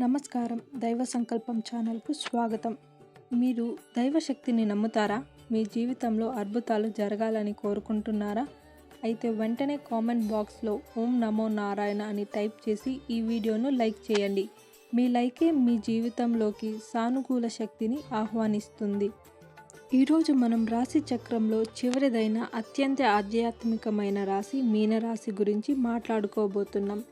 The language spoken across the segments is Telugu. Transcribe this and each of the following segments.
నమస్కారం. దైవ సంకల్పం ఛానల్కు స్వాగతం. మీరు దైవశక్తిని నమ్ముతారా? మీ జీవితంలో అద్భుతాలు జరగాలని కోరుకుంటున్నారా? అయితే వెంటనే కామెంట్ బాక్స్లో ఓం నమో నారాయణ అని టైప్ చేసి ఈ వీడియోను లైక్ చేయండి. మీ లైకే మీ జీవితంలోకి సానుకూల శక్తిని ఆహ్వానిస్తుంది. ఈరోజు మనం రాశి చక్రంలో చివరిదైన అత్యంత ఆధ్యాత్మికమైన రాశి మీనరాశి గురించి మాట్లాడుకోబోతున్నాం.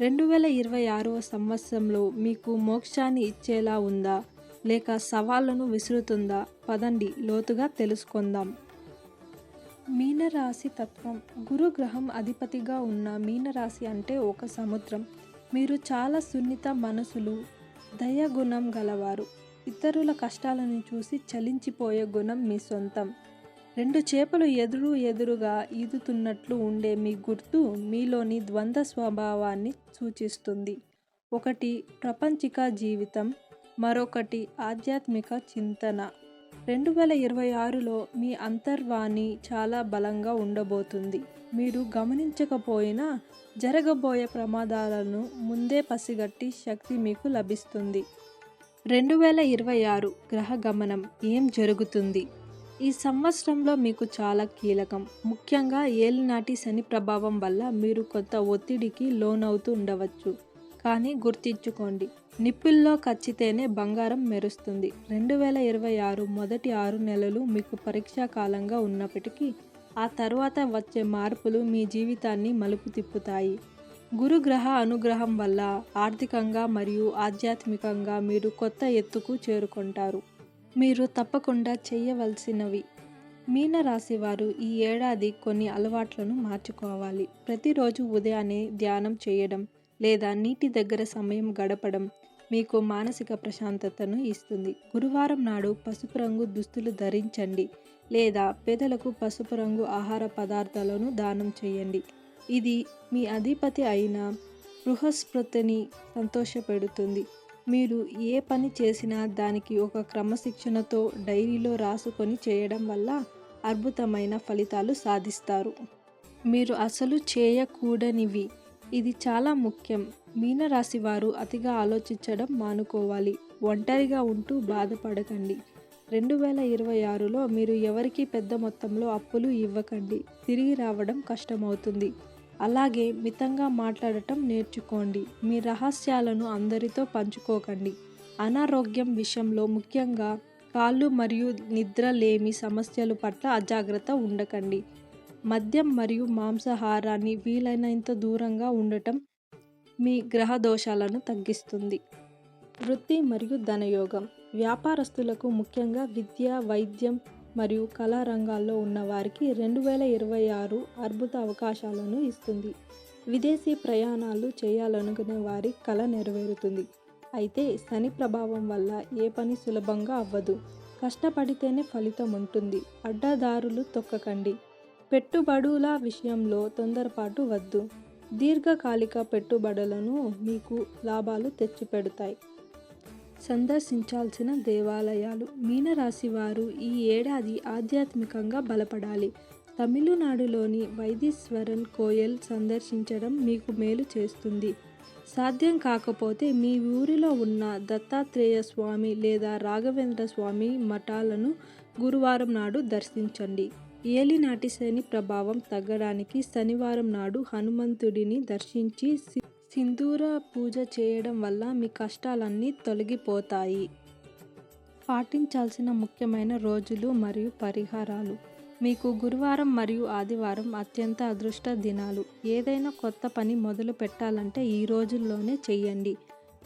రెండు వేల ఇరవై ఆరవ సంవత్సరంలో మీకు మోక్షాన్ని ఇచ్చేలా ఉందా? లేక సవాళ్ళను విసురుతుందా? పదండి లోతుగా తెలుసుకుందాం. మీనరాశి తత్వం. గురు గ్రహం అధిపతిగా ఉన్న మీనరాశి అంటే ఒక సముద్రం. మీరు చాలా సున్నిత మనసులు దయగుణం గలవారు. ఇతరుల కష్టాలను చూసి చలించిపోయే గుణం మీ సొంతం. రెండు చేపలు ఎదురు ఎదురుగా ఈదుతున్నట్లు ఉండే మీ గుర్తు మీలోని ద్వంద్వ స్వభావాన్ని సూచిస్తుంది. ఒకటి ప్రపంచిక జీవితం. మరొకటి ఆధ్యాత్మిక చింతన. రెండు వేల ఇరవై ఆరులో మీ అంతర్వాణి చాలా బలంగా ఉండబోతుంది. మీరు గమనించకపోయినా జరగబోయే ప్రమాదాలను ముందే పసిగట్టి శక్తి మీకు లభిస్తుంది. రెండు వేల ఇరవై ఆరు గ్రహ గమనం ఏం జరుగుతుంది? ఈ సంవత్సరంలో మీకు చాలా కీలకం. ముఖ్యంగా ఏలినాటి శని ప్రభావం వల్ల మీరు కొత్త ఒత్తిడికి లోనవుతూ ఉండవచ్చు. కానీ గుర్తించుకోండి నిప్పుల్లో కచ్చితేనే బంగారం మెరుస్తుంది. రెండు వేల ఇరవై ఆరు మొదటి ఆరు నెలలు మీకు పరీక్షా కాలంగా ఉన్నప్పటికీ ఆ తర్వాత వచ్చే మార్పులు మీ జీవితాన్ని మలుపు తిప్పుతాయి. గురుగ్రహ అనుగ్రహం వల్ల ఆర్థికంగా మరియు ఆధ్యాత్మికంగా మీరు కొత్త ఎత్తుకు చేరుకుంటారు. మీరు తప్పకుండా చేయవలసినవి. మీనరాశి వారు ఈ ఏడాది కొన్ని అలవాట్లను మార్చుకోవాలి. ప్రతిరోజు ఉదయాన్నే ధ్యానం చేయడం లేదా నీటి దగ్గర సమయం గడపడం మీకు మానసిక ప్రశాంతతను ఇస్తుంది. గురువారం నాడు పసుపు రంగు దుస్తులు ధరించండి లేదా పేదలకు పసుపు రంగు ఆహార పదార్థాలను దానం చేయండి. ఇది మీ అధిపతి అయిన బృహస్పతిని సంతోషపెడుతుంది. మీరు ఏ పని చేసినా దానికి ఒక క్రమశిక్షణతో డైరీలో రాసుకొని చేయడం వల్ల అద్భుతమైన ఫలితాలు సాధిస్తారు. మీరు అసలు చేయకూడనివి. ఇది చాలా ముఖ్యం. మీనరాశి వారు అతిగా ఆలోచించడం మానుకోవాలి. ఒంటరిగా ఉంటూ బాధపడకండి. రెండు వేల ఇరవై ఆరులో మీరు ఎవరికి పెద్ద మొత్తంలో అప్పులు ఇవ్వకండి. తిరిగి రావడం కష్టమవుతుంది. అలాగే మితంగా మాట్లాడటం నేర్చుకోండి. మీ రహస్యాలను అందరితో పంచుకోకండి. అనారోగ్యం విషయంలో ముఖ్యంగా కాళ్ళు మరియు నిద్ర లేమి సమస్యల పట్ల అజాగ్రత్త ఉండకండి. మద్యం మరియు మాంసాహారాన్ని వీలైనంత దూరంగా ఉండటం మీ గ్రహ దోషాలను తగ్గిస్తుంది. వృత్తి మరియు ధనయోగం. వ్యాపారస్తులకు ముఖ్యంగా విద్య వైద్యం మరియు కళా రంగాల్లో ఉన్న వారికి రెండు వేల ఇరవై ఆరు అద్భుత అవకాశాలను ఇస్తుంది. విదేశీ ప్రయాణాలు చేయాలనుకునే వారి కళ నెరవేరుతుంది. అయితే శని ప్రభావం వల్ల ఏ పని సులభంగా అవ్వదు. కష్టపడితేనే ఫలితం ఉంటుంది. అడ్డదారులు తొక్కకండి. పెట్టుబడుల విషయంలో తొందరపాటు వద్దు. దీర్ఘకాలిక పెట్టుబడులను మీకు లాభాలు తెచ్చిపెడతాయి. సందర్శించాల్సిన దేవాలయాలు. మీనరాశి వారు ఈ ఏడాది ఆధ్యాత్మికంగా బలపడాలి. తమిళనాడులోని వైదీశ్వరన్ కోయల్ సందర్శించడం మీకు మేలు చేస్తుంది. సాధ్యం కాకపోతే మీ ఊరిలో ఉన్న దత్తాత్రేయ స్వామి లేదా రాఘవేంద్ర స్వామి మఠాలను గురువారం నాడు దర్శించండి. ఏలినాటి శని ప్రభావం తగ్గడానికి శనివారం నాడు హనుమంతుడిని దర్శించి సింధూర పూజ చేయడం వల్ల మీ కష్టాలన్నీ తొలగిపోతాయి. పాటించాల్సిన ముఖ్యమైన రోజులు మరియు పరిహారాలు. మీకు గురువారం మరియు ఆదివారం అత్యంత అదృష్ట దినాలు. ఏదైనా కొత్త పని మొదలు పెట్టాలంటే ఈ రోజుల్లోనే చెయ్యండి.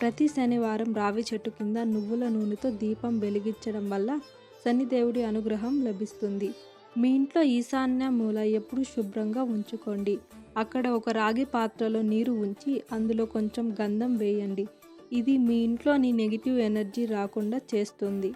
ప్రతి శనివారం రావి చెట్టు కింద నువ్వుల నూనెతో దీపం వెలిగించడం వల్ల శనిదేవుడి అనుగ్రహం లభిస్తుంది. మీ ఇంట్లో ఈశాన్య మూల ఎప్పుడు శుభ్రంగా ఉంచుకోండి. అక్కడ ఒక రాగి పాత్రలో నీరు ఉంచి అందులో కొంచెం గంధం వేయండి. ఇది మీ ఇంట్లోని నెగిటివ్ ఎనర్జీ రాకుండా చేస్తుంది.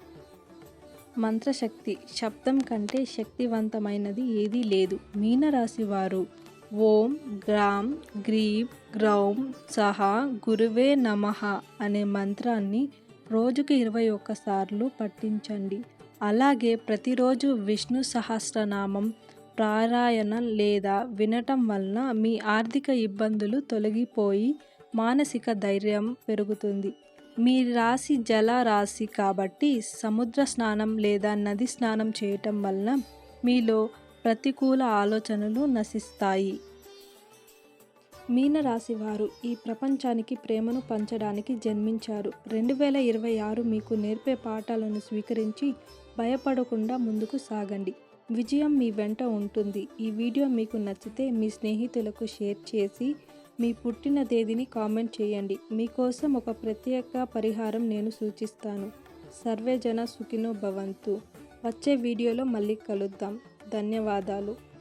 మంత్రశక్తి. శబ్దం కంటే శక్తివంతమైనది ఏదీ లేదు. మీనరాశి వారు ఓం గ్రామ్ గ్రీం గ్రౌం సహా గురువే నమః అనే మంత్రాన్ని రోజుకి ఇరవై ఒక్కసార్లు పట్టించండి అలాగే ప్రతిరోజు విష్ణు సహస్రనామం ప్రారాయణ లేదా వినటం వలన మీ ఆర్థిక ఇబ్బందులు తొలగిపోయి మానసిక ధైర్యం పెరుగుతుంది. మీ రాశి జల రాశి కాబట్టి సముద్ర స్నానం లేదా నది స్నానం చేయటం వలన మీలో ప్రతికూల ఆలోచనలు నశిస్తాయి. మీనరాశి వారు ఈ ప్రపంచానికి ప్రేమను పంచడానికి జన్మించారు. రెండు వేల ఇరవై ఆరు మీకు నేర్పే పాఠాలను స్వీకరించి భయపడకుండా ముందుకు సాగండి. విజయం మీ వెంట ఉంటుంది. ఈ వీడియో మీకు నచ్చితే మీ స్నేహితులకు షేర్ చేసి మీ పుట్టిన తేదీని కామెంట్ చేయండి. మీకోసం ఒక ప్రత్యేక పరిహారం నేను సూచిస్తాను. సర్వేజన సుఖినో భవంతు. వచ్చే వీడియోలో మళ్ళీ కలుద్దాం. ధన్యవాదాలు.